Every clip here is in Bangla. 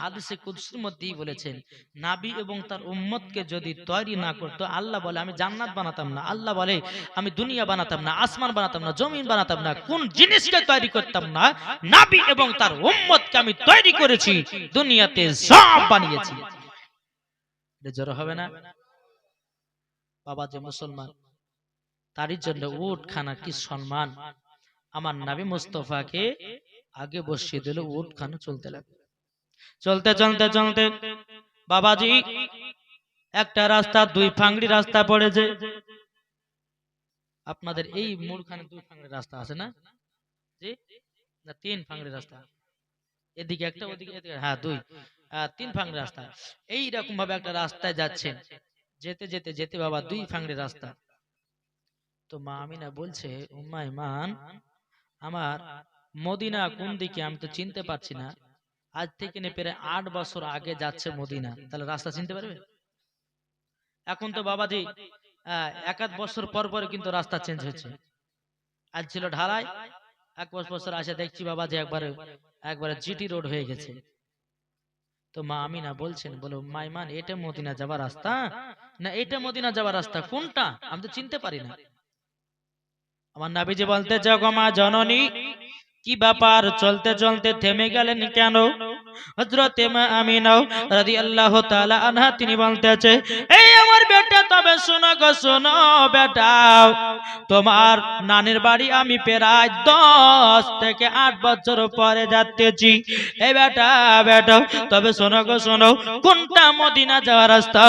হাদিসে কুদসির মধ্যেই বলেছেন, নাবি এবং তার উম্মতকে যদি তৈরি না করতো, আল্লাহ বলে, আমি জান্নাত বানাতাম না। আল্লাহ বলে, আমি দুনিয়া বানাতাম না, আসমান বানাতাম না, জমিন বানাতাম না, কোন জিনিসকে তৈরি করতাম না। নাবি এবং তার উম্মতকে আমি তৈরি করেছি, দুনিয়াতে সব বানিয়েছি। জড়ো হবে না? বাবা যে মুসলমান, তারই জন্য উট খানা কি সম্মান। আমার নাবি মুস্তফাকে আগে বসিয়ে দিল, উট খানা চলতে লাগল। চলতে চলতে চলতে বাবাজি একটা রাস্তা, দুই ফাংড়ি রাস্তা পড়েছে। আপনাদের এই মূলখানে দুই ফাংড়ি রাস্তা আছে না? তিন ফাংড়ি রাস্তা। এদিকে একটা, ওদিকে হ্যাঁ দুই। তিন ফাংড়ি রাস্তা। এই রকম ভাবে একটা রাস্তায় যাচ্ছেন যেতে যেতে যেতে বাবা, দুই ফাংড়ি রাস্তা। তো মা আমিনা বলছে উম্মা ইমান, আমার মদিনা কোন দিকে আমি তো চিনতে পারছি না। আজ থেকে নে প্রায় আট বছর আগে যাচ্ছে মদিনা। তাহলে রাস্তা চিনতে পারবে? এখন তো বাবাজি এক আধ বছর পর পর কিন্তু রাস্তা চেঞ্জ হচ্ছে আজ ছিল ঢালাই, এক বছর আসে দেখছি বাবাজি একবারে একবারে জিটি রোড হয়ে গেছে। তো মা আমিনা বলছেন, বলো মাইমান এটা মদিনা যাওয়ার রাস্তা? না, এটা মদিনা যাওয়ার রাস্তা, কোনটা? আমি তো চিনতে পারি না। আমার নাবিজি বলতে গো মা জননী কি ব্যাপার? চলতে চলতে থেমে গেলেন কেন? হজরতে মা আমিনাও রাদিয়াল্লাহু তাআলা আনহা তিনি বলতেছে এই আমার বেটা তবে শোনো গো শোনো বেটা তোমার নানির বাড়ি আমি প্রায় দশ থেকে আট বছর পরে যাচ্তেছি এই বেটা বেটা তবে শোনো গো শোনো কোনটা মদিনা যাওয়ার রাস্তা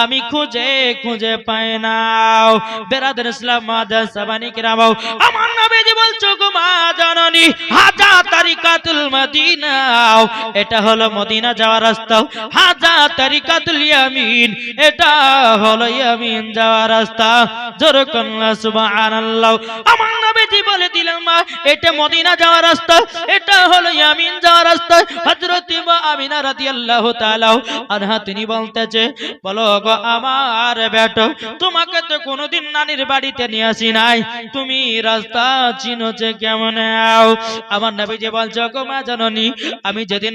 আমি খুঁজে খুঁজে পাই নাও বেরাদের ইসলাম সাবানি কিরামাও আমার নবীজি বলছো গো মা জননী হাজা তারিকাতুল মদিনাও এটা হলো মদিনা যাওয়ার রাস্তা। হাজা তারিকাতুল ইয়ামিন, এটা হলো ইয়ামিন যাওয়ার রাস্তা। জোর কন্যা সুবহানাল্লাহ। আমার নবীজি বলে দিলেন, মা, এটা মদিনা যাওয়ার রাস্তা, এটা হলো ইয়ামিন যাওয়ার রাস্তা। হযরত মা আমিনা রাদিয়াল্লাহু তাআলা আনহা, তিনি বলতেছে, বলো গো আমার বেটো, তোমাকে তো কোনোদিন নানির বাড়িতে নিয়ে আসি নাই। তুমি রাস্তা চিনোছে কেমন? আও। আমার নবীজি বলছে, গো মা জননী, আমি যেদিন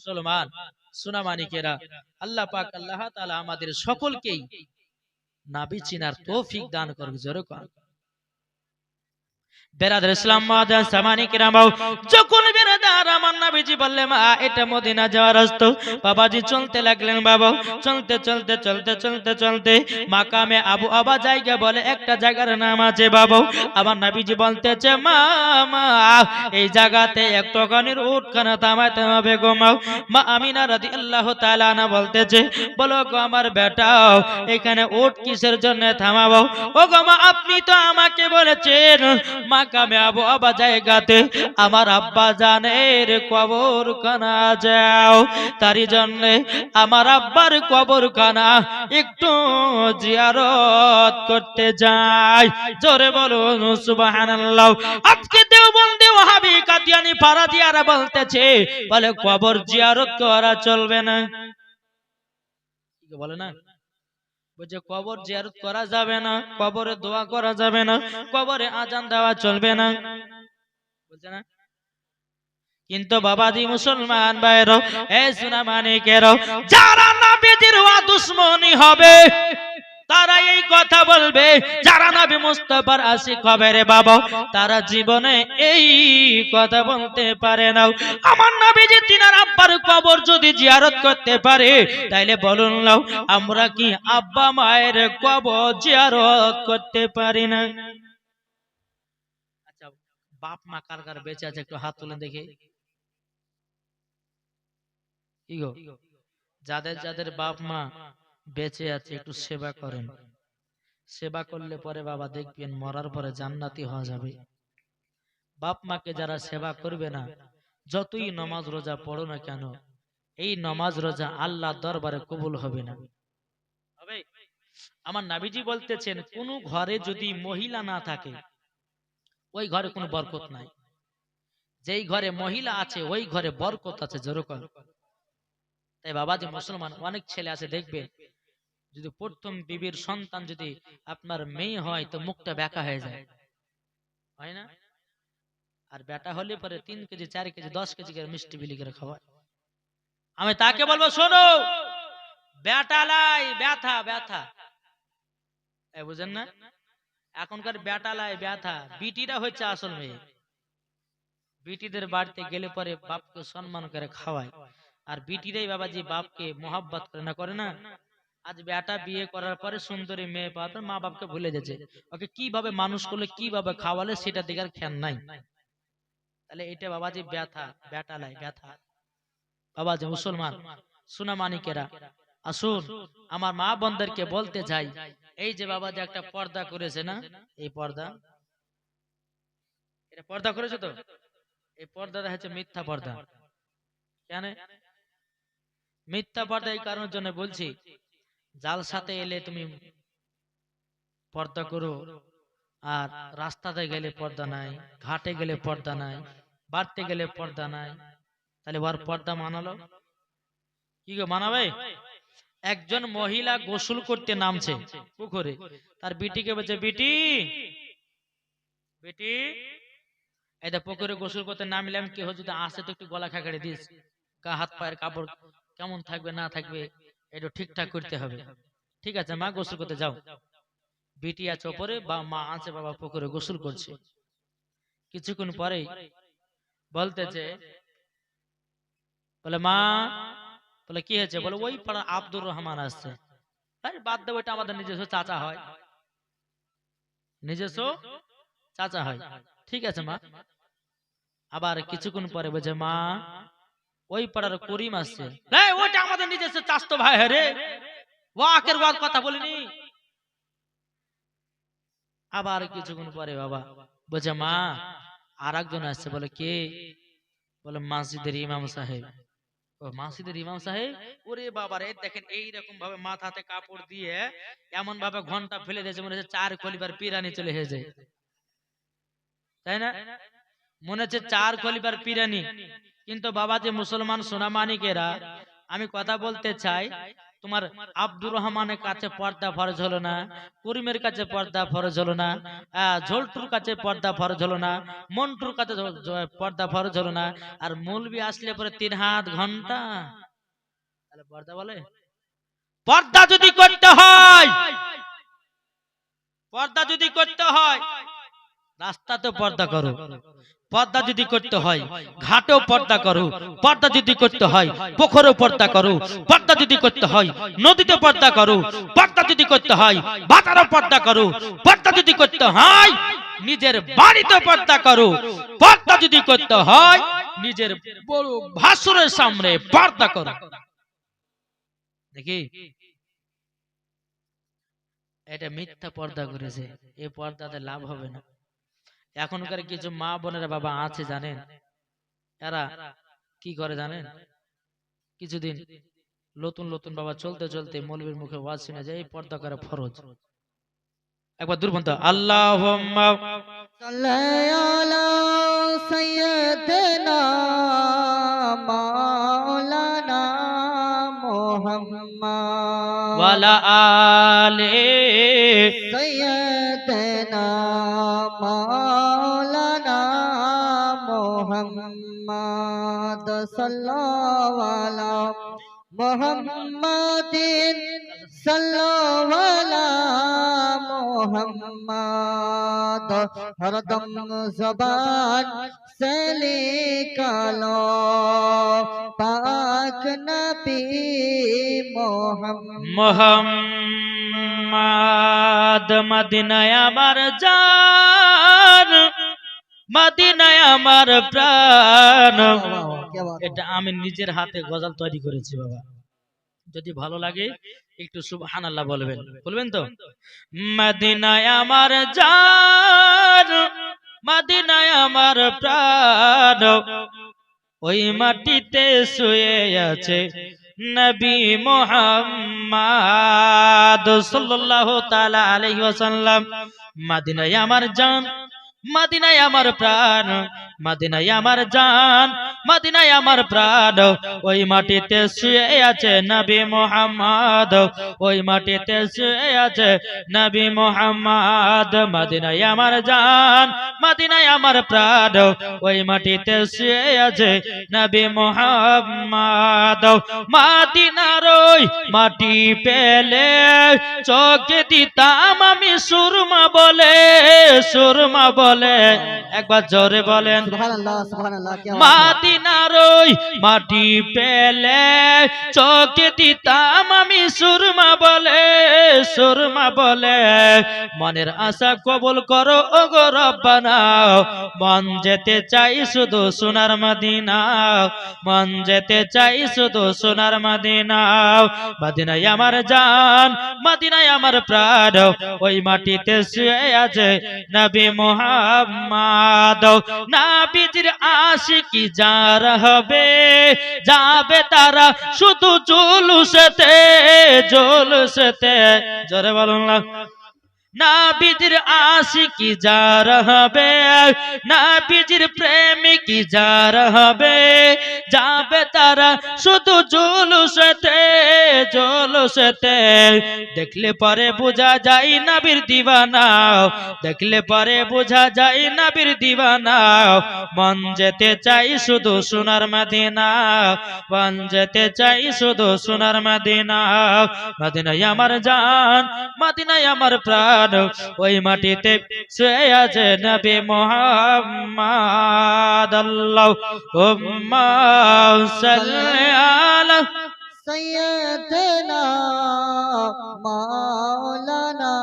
মুসলমান, সোনা মানিকেরা আল্লাহ পাক, আল্লাহ তালা আমাদের সকলকেই নাবি চিনার তৌফিক দান করুক, জোরে কর। বেরাদার ইসলাম মাদার সামানি কিরামাও। যখন বেরাদার আমার নাবিজি বললে মা, এটা মদিনা যাওয়ার রাস্তা। বাবাজি চলতে লাগলেন, বাবা। চলতে চলতে চলতে চলতে চলতে মাকামে আবু আবা জায়গা বলে একটা জায়গার নাম আছে, বাবা। আমার নাবিজি বলতেছে, মা মা, এই জায়গাতে একটুখানির উঠখানা থামাইতে হবে গো মাও মা আমিনা রাদি আল্লাহ তালানা বলতেছে, বলো গো আমার বেটাও এখানে উঠ কিসের জন্য থামাবো? ও গো মা, আপনি তো আমাকে বলেছেন মাকামে আবু আবা জায়গাতে আমার আব্বা জানের কবর খানা যাও তারই জন্য আমার আব্বার কবর খানা একটু জিয়ারত করতে যাই। জোরে বলুন, সুবহানাল্লাহ। আজকে দেওবন্দি ওয়াহাবি কাদিয়ানি ফারাদিয়ারা বলতেছে, বলে কবর জিয়ারত করা চলবে না। বলে না? বলছে কবর জিয়ারত করা যাবে না, কবরে দোয়া করা যাবে না, কবরে আজান দেওয়া চলবে না। বলছে না? কিন্তু বাবাজি মুসলমান ভাইরো এ সোনা মানিকেরও যারা নবীজির ওয়া দুশ্মনী হবে তারা এই কথা বলবে, যারা নবী মুস্তাফার আশিক হবে বাবা, তারা জীবনে এই কথা বলতে পারে না। আমার নবীজি তিনার আব্বার কবর যদি জিয়ারত করতে পারে, তাইলে বলুন নাও আমরা কি আব্বা মায়ের কবর জিয়ারত করতে পারি না? আচ্ছা বাপ মা কার কার বেঁচে আছে একটু হাত তুলে দেখে। যাদের যাদের বাপ মা বেঁচে আছে একটু সেবা করেন। সেবা করলে পরে বাবা দেখবেন মরার পরে জান্নাতি হওয়া যাবে। বাপ মাকে যারা সেবা করবে না যতই নমাজ রোজা পড়ো না কেন এই নমাজ রোজা আল্লাহ দরবারে কবুল হবে না। হবে। আমার নাবিজি বলতেছেন কোন ঘরে যদি মহিলা না থাকে ওই ঘরে কোনো বরকত নাই। যেই ঘরে মহিলা আছে ওই ঘরে বরকত আছে যেরকম। তাই বাবা যে মুসলমান অনেক ছেলে আছে দেখবে যদি প্রথম বিবির সন্তান যদি আপনার মেয়ে হয় তো মুখটা ব্যাকা হয়ে যায়। হয় না? আর বেটা হলে পরে তিন কেজি চার কেজি দশ কেজি করে মিষ্টি বিলি করে খাওয়ায়। আমি তাকে বলব শোনো! বেটা লাই ব্যথা ব্যথা। বুঝেন না? এখনকার বেটা লাই ব্যথা। বিটিরা হচ্ছে আসল মেয়ে। বিটিদের বাড়িতে গেলে পরে বাপকে সম্মান করে খাওয়ায়। আর বিটিরাই বাবাজি বাপকে মোহাব্বত করে না? করে না? আজ বেটা বিয়ে করার পরে সুন্দরী মেয়ে পাওয়ার পর মা বাপকে ভুলে যাচ্ছে ওকে কীভাবে মানুষ করলে কীভাবে খাওয়ালে সেটা দিকে আর খেয়াল নাই। তাহলে এটা বাবাজি ব্যথা বেটা লাই ব্যথা। বাবাজি মুসলমান সোনা মানিকেরা আসুন আমার মা বোনদেরকে বলতে চাই এই যে বাবা যে একটা পর্দা করেছে না? এই পর্দা? এটা পর্দা করেছে তো? এই পর্দাটা হচ্ছে মিথ্যা পর্দা। কেন? মিথ্যা পর্দা এই কারণের জন্য বলছি। জাল সাথে এলে তুমি পর্দা করো, আর রাস্তাতে গেলে পর্দা নাই, ঘাটে গেলে পর্দা নাই, বাড়তে গেলে পর্দা নাই। তাহলে ওর পর্দা মানালো? কি গো, মানাবে? একজন মহিলা গোসল করতে নামছে পুকুরে, তার বিটিকে বলছে, বিটি, বেটি দেখ পুকুরে গোসল করতে নামলাম কি হচ্ছে যদি আসে তো একটু গলা খাকাড়ে দিস, গা হাত পায়ের কাপড় কেমন থাকবে না থাকবে? একটু ঠিকঠাক করতে হবে। ঠিক আছে মা গোসল করতে যাও। বিটি আছে ওপরে বা মা আছে বাবা পুকুরে গোসল করছে। কিছুক্ষণ পরেই বলতেছে বলে মা বলে কি হয়েছে? বলে ওই পাড়া আব্দুর রহমান আসছে। আরে বাদ দেবো এটা আমাদের নিজস্ব চাচা হয়। নিজস্ব চাচা হয়। ঠিক আছে মা। আবার কিছুক্ষণ পরে বলছে মা ওই পাড়ার করিম আসছে এই, ওইটা আমাদের নিজস্ব চাস্তো ভাই হ্যাঁ রে। ওয়াকের ওয়াক কথা বলিনি। আবার কিছুক্ষণ পরে বাবা বলছে মা আর একজন আসছে। বলে কে? বলে মসজিদের ইমাম সাহেব। ও মসজিদের ইমাম সাহেব? ওরে বাবা রে দেখেন এইরকম ভাবে মাথাতে কাপড় দিয়ে এমন ভাবে ঘণ্টা ফেলে দিয়েছে মনে হচ্ছে চার কলিবার পিরানি চলে এসেছে। তাই না? মনে হচ্ছে চার কলিবার পিরানি। কিন্তু বাবা যে মুসলমান সোনামানিকেরা, আমি কথা বলতে চাই, তোমার আব্দুর রহমানের কাছে পর্দা ফরজ হলো না, করিমের কাছে পর্দা ফরজ হলো না ঝোলটুর কাছে পর্দা ফরজ হলো না, মন্টুর কাছে পর্দা ফরজ হলো না, আর মৌলবি আসলে পরে তিন হাত ঘণ্টা। তাহলে পর্দা বলে? পর্দা যদি করতে হয়, পর্দা যদি করতে হয় রাস্তাতে পর্দা করো। পর্দা যদি করতে হয়, ঘাটেও পর্দা করো, পর্দা যদি করতে হয়, পুকুরেও পর্দা করো, পর্দা যদি করতে হয় নদীতে পর্দা করো, পর্দা যদি করতে হয়, বাজারও পর্দা করো, পর্দা যদি করতে হয়, নিজের বাড়িতে পর্দা করো, পর্দা যদি করতে হয়, নিজের বড় ভাসুরের সামনে পর্দা করো। দেখি। এটা মিথ্যা পর্দা করেছে এই পর্দাতে লাভ হবে না। এখনকার কিছু মা বোনেরা বাবা আছে জানেন? এরা কি করে জানেন? কিছুদিন নতুন নতুন বাবা চলতে চলতে মৌলবীর মুখে ওয়াজ শুনে যায় এই পর্দা করে ফরজ। একবার দুর্বন্ত আল্লাহ মাওলানা মোহাম্মদ সল্লাওয়ালা মোহাম্মদিন সল্লাওয়ালা মোহাম্মদ হরদম জবান সলে কালো পাক নবী মোহাম্মদ মোহাম্মদ মদিনায় আমার যান মদিনায় আমার প্রাণ। এটা আমি নিজের হাতে গজাল তৈরি করেছি, বাবা। যদি ভালো লাগে, একটু সুবহান আল্লাহ বলবেন। বলবেন তো? মদিনায় আমার জান মদিনায় আমার প্রাণ, ওই মাটিতে শুয়ে আছে নবী মোহাম্মদ সাল্লাল্লাহু তাআলা আলাইহি ওয়াসাল্লাম। মদিনায় আমার জান, মদিনায় আমার প্রাণ, মদিনায় আমার জান মদিনায় আমার প্রাণ ওই মাটিতে শুয়ে আছে নবী মোহাম্মদ ওই মাটিতে শুয়ে আছে নবী মোহাম্মদ। মদিনায় আমার জান মদিনায় আমার প্রাণ ওই মাটিতে শুয়ে আছে নবী মোহাম্মদ। মাদিনার ওই মাটি পেলে চোখে দিতাম আমি সুরমা বলে সুরমা বলে। একবার জোরে বলেন। বাত মাদিনার মাটি পেলে চোখে দিতাম আমি সুরমা বলে সুরমা বলে। মনের আশা কবুল করো, ওগো রব্বানা। মন যেতে চাই শুধু সোনার মদিনা। মন যেতে চাই শুধু সোনার মদিনা। মদিনায় আমার জান, মদিনায় আমার প্রাণ। ওই মাটিতে শুয়ে আছে নবী মোহাম্মদ। নাবিজির আশিকি যার হবে যাবে তারা শুধু জুলুসেতে জুলুসেতে। জোরে বলুন নাবিজির আশিকি যার হবে নাবিজির প্রেমিকি যার হবে। যাবে তারা শুধু জুলুসেতে জুলুসেতে। দেখলে পরে বোঝা যায় নাবির দিবানা। দেখলে পরে বোঝা যায় নাবির দিবানা। মন যেতে চাই শুধু সোনার মদিনা। মন যেতে চাই শুধু সোনার মদিনা। মদিনায় আমার জান, মদিনায় আমার প্রাণ। ওই মাটিতে শুয়ে আছে নবী মোহাম্মদ আল্লাহ উম্মা সাল্লি আলা سيدنا مولانا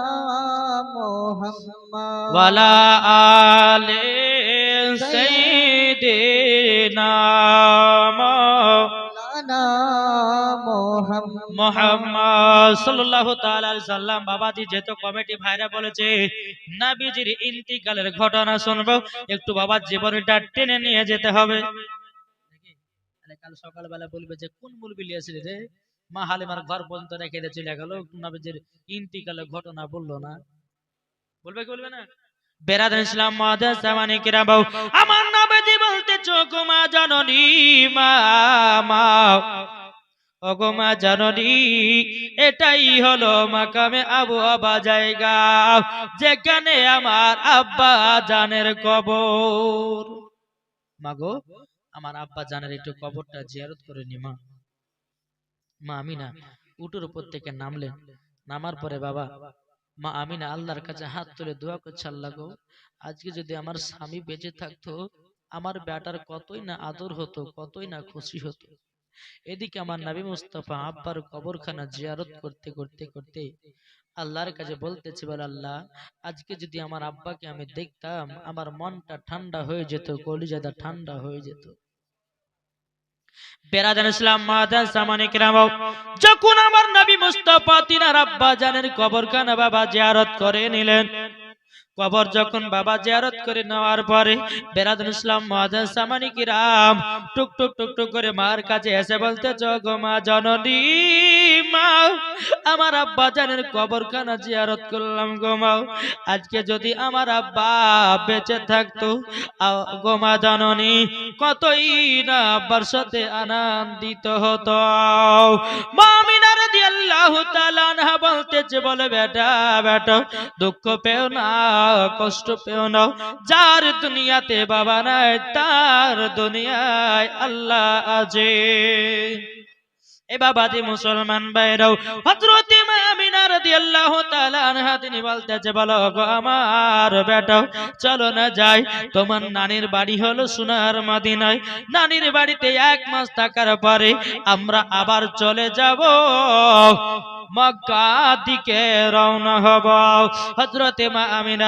محمد ওয়ালা আলে সাইয়্যিদিনা مولانا محمد ইন্তিকালের ঘটনা শুনব, একটু বাবার টেনে নিয়ে যেতে হবে। কাল সকালবেলা বলবে যে, কোন মুলবি লিয়েছিলি রে? মা হালিমার ঘর পর্যন্ত রেখে চলে গেল, নবীজির ইন্তিকালের ঘটনা বলল না। বলবে কি বলবে না? ইসলাম কিরাবাউ আমার বলতে, চোখ মা জননী, মা মা। জননী, এটাই হলো মাকামে আবু আবা জায়গা, যেখানে আমার আব্বা জানের কবর। মাগো আমার আব্বা জানের একটু কবরটা জিয়ারত করে নি, মা। মা, আমিনা, উটুর উপর থেকে নামলেন। নামার পরে বাবা মা আমিনা, আল্লাহর কাছে হাত তুলে দোয়া করছে, আল্লাহ গো, আজকে যদি আমার স্বামী বেঁচে থাকতো, আমার বেটার কতই না আদর হতো, কতই না খুশি হতো। এদিকে আমার নাবি মুস্তাফা আব্বার কবরখানা জিয়ারত করতে করতে করতে আল্লাহর কাছে বলতেছে, বলে আল্লাহ, আজকে যদি আমার আব্বাকে আমি দেখতাম, আমার মনটা ঠান্ডা হয়ে যেত কলিজাদা ঠান্ডা হয়ে যেত। বেরাদান ইসলাম যখন আমার নবী জানের বাবা জিয়ারত করে নিলেন। কবর যখন বাবা জিয়ারত করে নেওয়ার পরে বেরাদুল ইসলাম মহাজান সামানি কিরাম টুক টুক টুক টুক করে মার কাছে এসে বলতে জগমা মা জননী আমার আব্বা জানের কবর খানা জিয়ারত করলাম গো মা। আজকে যদি আমার আব্বা বেঁচে থাকতো আ- গো মা জননী, কতই না আব্বার সাথে আনন্দিত হতো। মামিনা রাদিয়াল্লাহু তাআলা আনহা বলতেছে, বলে, বেটা বেটা, দুঃখ পেও না, কষ্ট পেও না। যার দুনিয়াতে বাবা নাই, তার দুনিয়ায় আল্লাহ আছে। এ বাবাজি মুসলমান ভাইরাও, হযরত আমিনা রাদিয়াল্লাহু তাআলা আনহা, তিনি বলতেছে, বলো গো আমার বেটা চলো না যাই। তোমার নানির বাড়ি হলো সোনার মদিনায়। নানির বাড়িতে এক মাস থাকার পরে আমরা আবার চলে যাব। মক্কা দিকে রওনা হব। হযরতে মা আমিনা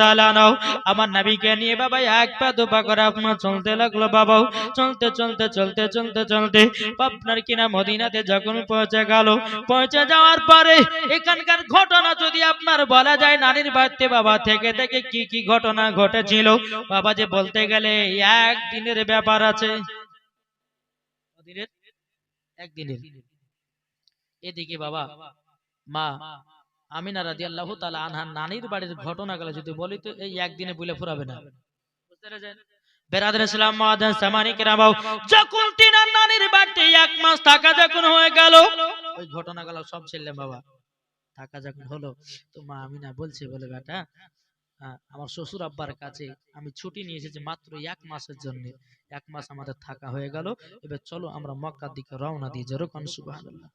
তাআলা নাও আমার নবীকে নিয়ে বাবা, এক পা দু করে চলতে লাগল বাবা। চলতে চলতে চলতে চলতে চলতে আপনার কিনা মদিনাতে যখন পৌঁছে গেল, পৌঁছে যাওয়ার পরে এখানকার ঘটনা যদি আপনার বলা যায়, নানির বাড়িতে বাবা থেকে থেকে কি কি ঘটনা ঘটেছিল? বাবা যে বলতে গেলে একদিনের ব্যাপার আছে। একদিনের। এদিকে বাবা, মা, আমিনা রাদি আল্লাহ তালা আনহার নানির বাড়ির ঘটনাগুলো যদি বলি তো এই একদিনে বলে ফুরাবে না। গেল আমার শ্বশুর আব্বার কাছে আমি ছুটি নিয়ে এসেছি মাত্র এক মাসের জন্য। এক মাস আমাদের থাকা হয়ে গেল, এবার চলো আমরা মক্কার দিকে রওনা দিই যেরকম সুবহানাল্লাহ।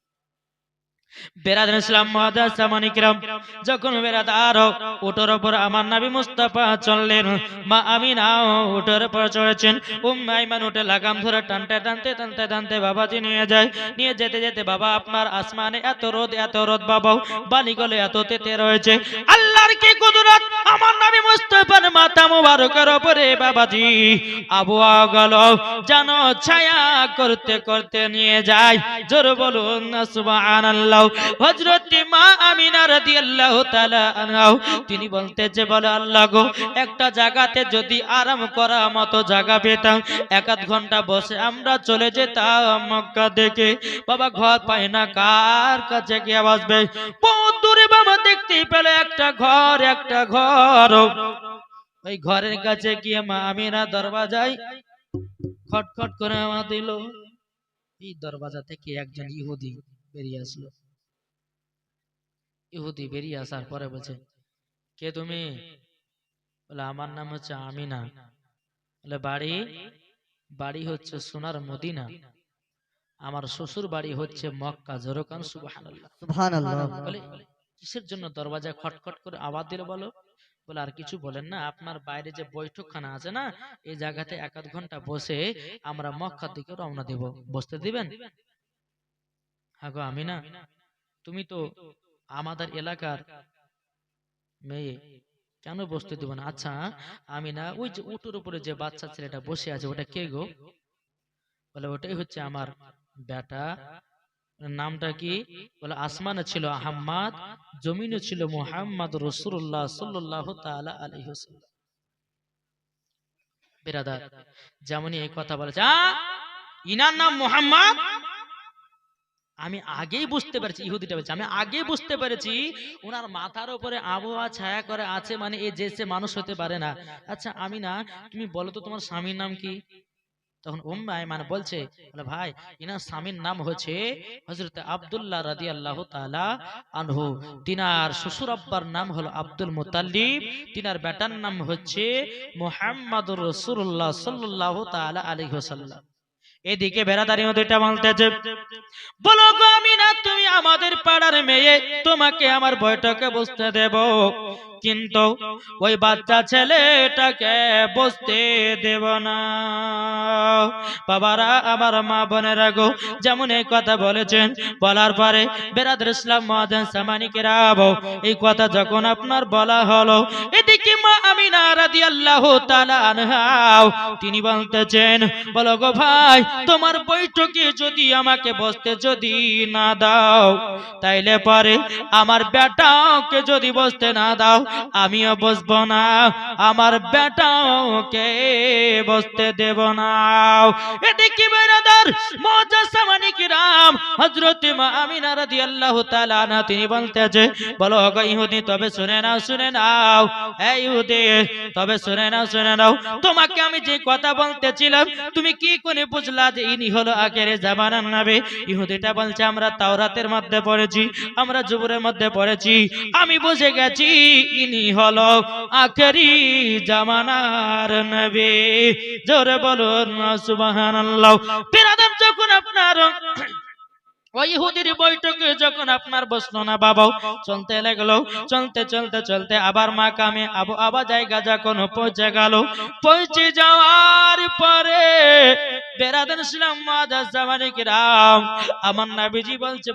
আপনার আসমানে এত রোদ এত রোদ বাবা বালি গলে এত তেতে রয়েছে। আল্লাহর কি কুদরত? আমার নবী মুস্তাফার মাথা মুবারকের উপরে বাবাজি আবহাওয়া গেল যেন ছায়া করতে করতে নিয়ে যায়। জোর বলুন না সুবহানাল্লাহ হযরত মা আমিনা রাদিয়াল্লাহু তাআলা আনহা, তিনি বলতেছে বলে আল্লাহ গো, একটা জায়গাতে যদি আরাম করা মতো জায়গা পেতাম, এক আধ ঘণ্টা বসে আমরা চলে যেতাম মক্কা দেখে বাবা ঘর পায় না, কার কাছে গিয়ে বাসবে? বহুত দূরে বাবা দেখতেই পেলে একটা ঘর একটা ঘর। ওই ঘরের কাছে গিয়ে মা আমিনা দরওয়াজায় খটখট করে আমা দিল। এই দরওয়াজা থেকে একজন ইহুদি বেরিয়ে আসলো? ইহুদি বেরিয়ে আসার পরে বলছে কে তুমি? বলে আমার নাম হচ্ছে আমিনা। বলে বাড়ি? বাড়ি হচ্ছে সোনার মদিনা। আমার শ্বশুর বাড়ি হচ্ছে মক্কা। জোরকান সুবহানাল্লাহ। সুবহানাল্লাহ। বলে কিসের জন্য দরওয়াজায় খটখট করে আওয়াজ দিল বলো? বলে আর কিছু বলেন না আপনার বাইরে যে বৈঠকখানা আছে না এই জায়গাতে এক আধ ঘণ্টা বসে আমরা মক্কার দিকে রওনা দেব। বসতে দিবেন? হ্যাঁ গো আমি না তুমি তো আমাদের এলাকার মেয়ে কেন বসতে দিব না? আচ্ছা আমি না ওই যে উটোর উপরে যে বাচ্চা ছেলেটা বসে আছে, ওটা কে গো? বলে ওটাই হচ্ছে আমার বেটা। নামটা কি? বলে আসমানে ছিল আহম্মদ, জমিনে ছিল মুহাম্মদ রসুল্লাহ সাল্লাহ তাআলা আলাইহি ওয়াসাল্লাম। বিরাদার, যেমনই এই কথা বলেছে ইনার নাম মুহাম্মদ? আমি আগেই বুঝতে পেরেছি ইহুদিটা বলছে। আমি আগে বুঝতে পেরেছি। ওনার মাথার উপরে আবহাওয়া ছায়া করে আছে মানে এ যে সে মানুষ হতে পারে না। আচ্ছা আমি না তুমি বলো তো তোমার স্বামীর নাম কি? তখন উম্মে আইমান বলছে বলে ভাই ইনার স্বামীর নাম হচ্ছে হযরত আব্দুল্লাহ রাদিয়াল্লাহু তাআলা আনহু। তিনার শ্বশুর আব্বার নাম হলো আব্দুল মুতাল্লিব। তিনার বেটার নাম হচ্ছে মুহাম্মাদুর রাসূলুল্লাহ সাল্লাল্লাহু তাআলা আলাইহি ওয়াসাল্লাম। এদিকে বেড়াদারি দুইটা বলতেছে, বলো গো আমিনা, তুমি আমাদের পাড়ার মেয়ে, তোমাকে আমার বৈঠকে বসতে দেব। কিন্তু ওই বাচ্চা ছেলেটাকে বসতে দেব না। বাবারা, আমার মা বোনেরা গো, যেমন এই কথা বলেছেন, বলার পরে বেরাদুল ইসলাম মহাজন সামানিকের আবো এই কথা যখন আপনার বলা হলো, এদিকে মা আমিনা রাদিয়াল্লাহু তাআলা আনহাও তিনি বলতেছেন, বলো গো ভাই তোমার বৈঠকে যদি আমাকে বসতে যদি না দাও, তাইলে পরে আমার বেটাকে যদি বসতে না দাও, আমিও বসবো না। আমার বেটাকে বসতে দেব না। এদিকে বেরাদার মজা মজাসামানি কিরাম হযরত মা আমিনা রাদিয়াল্লাহু তাআলা আনহা, তিনি বলতেছে, বলো গো ইহুদি, তবে শুনে নাও শুনে নাও। এই ইহুদি, তবে শুনে নাও শুনে নাও। তোমাকে আমি যে কথা বলতেছিলাম, তুমি কি করে বুঝলা? যে ইনি হলো আখের জামানার নবী। ইহুদিটা বলছে, আমরা তাওরাতের মধ্যে পড়েছি, আমরা জুবুরের মধ্যে পড়েছি। আমি বুঝে গেছি, ইনি হলো আখেরি জামানার নবে। জোরে বলুন, সুবহানাল্লাহ। বিরাদর যখন আপনার ওই ইহুদির বৈঠকে যখন আপনার বসল না, বাবাও, চলতে লাগল, চলতে চলতে চলতে আবার মা কামে আবু আবার জায়গা যখন পৌঁছে গেল, পৌঁছে যাওয়ার পরে আমার বলছে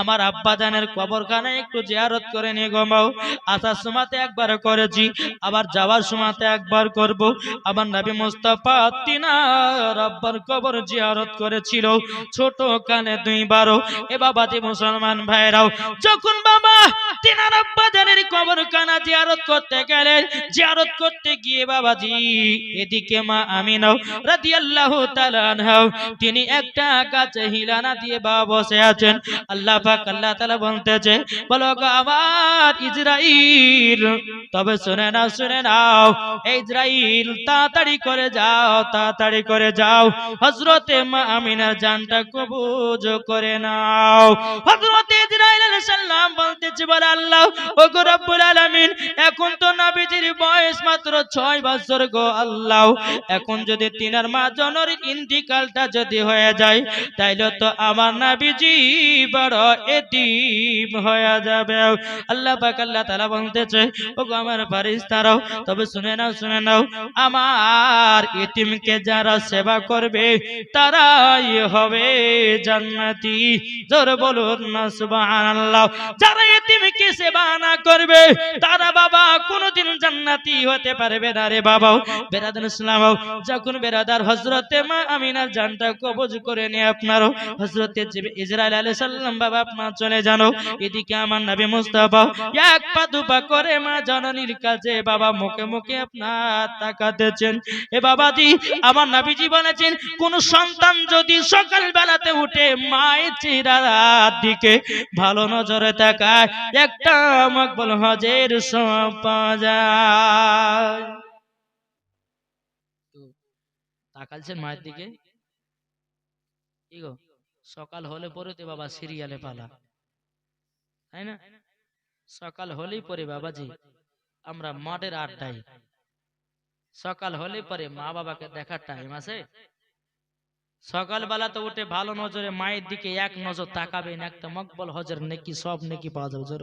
আমার আব্বা জানের কবরখানে একটু জিয়ারত করে নিয়ে গমাও আসার সময়তে একবার করেছি, আবার যাওয়ার সময়তে একবার করব। আমার নবী মুস্তাফা তিনার আব্বার কবর জিয়ারত করেছিল, ছোট কানে দুইবারও এ বাবা যে মুসলমান ভাইরাও যখন বাবা তিনি একটা গাছে হিলানা দিয়ে বাবা বসে আছেন। আল্লাহ আল্লাহ তাআলা বলতেছে বলো গো আমার ইসরাইল তবে শুনে নাও শুনে নাও ইসরাইল তাড়াতাড়ি করে যাও, তাড়াতাড়ি করে যাও। হযরতে মা আমিনার জানটা কবুজ করে নাও। হযরতে ইসরাইল আলাইহিস সালাম বলতেছে, বলে আল্লাহ ও গো রব্বুল আলামিন, এখন তো নবীজির বয়স মাত্র 6 বছর গো আল্লাহ। এখন যদি তিনার মা জননীর ইন্তিকালটা যদি হয়ে যায়, তাইলে তো আমার নবীজি বড় এতিম হয়ে যাবে। আল্লাহ পাক আল্লাহ তাআলা বলতেছে ও গো আমার ফারিস্তারাও তবে শুনে নাও শুনে নাও, আমার এতিমকে যারা সেবা করবে, তারাই হবে জান্নাতি। জোর বলুন না, সুবহানাল্লাহ। যারা এতিমকে সেবা না করবে, তারা বাবা কোনোদিন জান্নাতি হতে পারবে না রে বাবা। বেরাদার ইসলাম, যখন বেরাদার হযরতে মা আমিনার জানটা কবজ করে নিয়ে আপনারও হযরতে ইসরাইল আলাইহিস সালাম বাবা আপনার চলে জানো এদিকে আমার নবী মুস্তাফা এক পা দুপা করে মা জননীর কাছে বাবা মুখে মুখে আপনার তাকাতেছেন। এ বাবাজি, আমার নবীজি বলেছেন, কোন সন্তান যদি সকাল বেলাতে উঠে মায়ের চেহারার দিকে ভালো নজরে তাকায় একটা মকবল হজের তাকালছেন মায়ের দিকে? সকাল হলে পরে তো বাবা সিরিয়ালে পালা। তাই না? সকাল হলেই পরে বাবাজি, আমরা মাঠের আড্ডায়। সকাল হলে পরে মা বাবাকে দেখার টাইম আছে। সকালবেলা তো উঠে ভালো নজরে মায়ের দিকে এক নজর তাকাবেন, একটা মকবল হজর নেকি, সব নেকি পাওয়া যাবে, জোর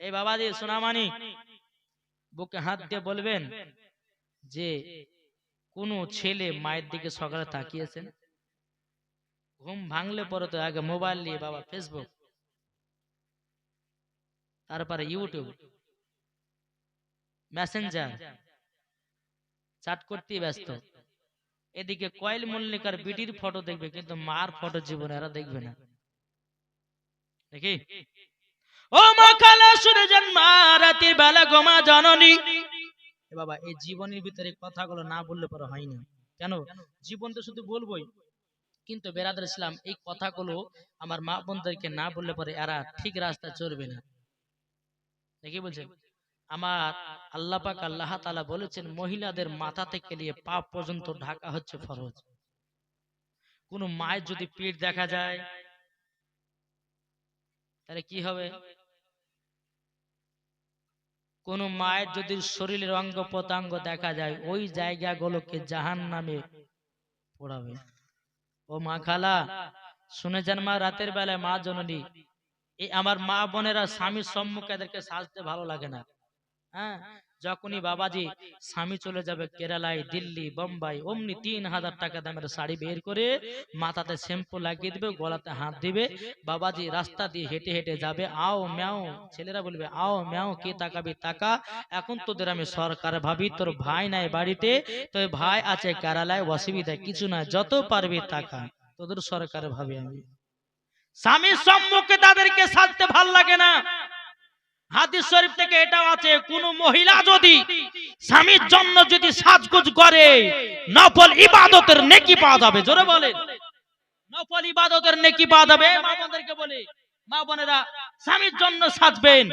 এই বাবাজি সোনামানি বুকে হাত দিয়ে বলবেন যে, কোন ছেলে মায়ের দিকে সকালে তাকিয়েছেন ঘুম ভাঙলে পরে তো আগে মোবাইল নিয়ে বাবা ফেসবুক তারপরে ইউটিউব মেসেঞ্জার চাট করতেই ব্যস্ত। এদিকে কয়েল মল্লিকার বিটির ফটো দেখবে, কিন্তু মার ফটো জীবনে এরা দেখবে না। দেখি? ও মা খালা শুনে যান মা রাতের বেলা গোমা জননী। এ বাবা, এই জীবনের ভিতরে কথাগুলো না বললে পরে হয় না। কেন? জীবন তো শুধু বলবোই। কিন্তু বেরাদার ইসলাম, এই কথাগুলো আমার মা বোনদেরকে না বললে পরে এরা ঠিক রাস্তা চলবে না। দেখি বলছে? আমার আল্লাহ পাক আল্লাহ তাআলা বলেছেন, মহিলাদের মাথা থেকে নিয়ে পা পর্যন্ত ঢাকা হচ্ছে ফরজ। কোন মায়ের যদি পিঠ দেখা যায়, তাহলে কি হবে? কোন মায়ের যদি শরীরের অঙ্গ প্রত্যঙ্গ দেখা যায়, ওই জায়গাগুলোকে জাহান নামে পড়াবে। ও মা খালা শুনে যান মা, রাতের বেলায় মা জননী? এই আমার মা বোনেরা স্বামীর সম্মুখে এদেরকে সাজতে ভালো লাগে না। হ্যাঁ যখনই বাবাজি স্বামী চলে যাবে কেরালায় দিল্লি বোম্বাই অমনি তিন হাজার টাকা দামের শাড়ি বের করে মাথাতে শ্যাম্পু লাগিয়ে দিবে গলাতে হাত দিবে। বাবাজি রাস্তা দিয়ে হেঁটে হেঁটে যাবে আও ম্যাও ছেলেরা বলবে আও ম্যাও কে তাকাবি টাকা এখন তোদের আমি সরকার ভাবি তোর ভাই নাই বাড়িতে তোর ভাই আছে কেরালায় অসুবিধা কিছু না যত পারবি টাকা তোদের সরকার ভাবি আমি। স্বামীর সম্মুখে তাদেরকে সাজতে ভালো লাগে না হাদিস শরীফ থেকে এটাও আছে, কোন মহিলা যদি স্বামীর জন্য যদি সাজগুজ করে, নফল ইবাদতের নেকি পাওয়া যাবে, জোরে বলেন। নফল ইবাদতের নেকি পাওয়া যাবে মা বলে। মা বোনেরা, স্বামীর জন্য সাজবেন।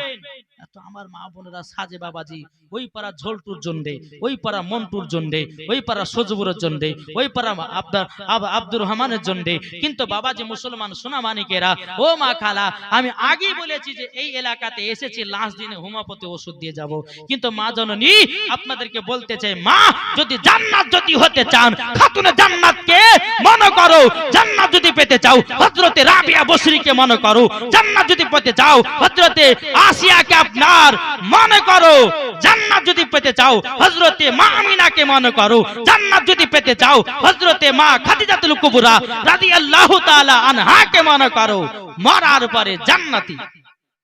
এত আমার মা বোনেরা সাজে বাবাজি, ওই পাড়া ঝোলটুর জন্যে, ওই পাড়া মন্টুর জন্যে, ওই পাড়া সজবুরের জন্যে, ওই পাড়া আব্দুর রহমানের জন্যে। কিন্তু বাবাজি মুসলমান সোনা মানিকেরা ও মা খালা, আমি আগেই বলেছি যে এই এলাকাতে এসেছি, লাস্ট দিনে হোমিওপ্যাথি ওষুধ দিয়ে যাব। কিন্তু মা জননী, আপনাদেরকে বলতে চাই, মা, যদি জান্নাত যদি হতে চান, খাতুনে জান্নাতকে মনে করো, জান্নাত যদি পেতে চাও, হযরতে রাবিয়া বসরিকে মনে করো জান্নাত যদি পেতে চাও, হযরতে আসিয়াকে আপনার মনে করো, জান্নাত যদি পেতে চাও হজরতে মা আমিনাকে মনে করো, জান্নাত যদি পেতে চাও হজরতে মা খাদিজাতুল কুবরা রাদিয়াল্লাহু তাআলা আনহাকে মনে করো, মরার পরে জান্নাতি।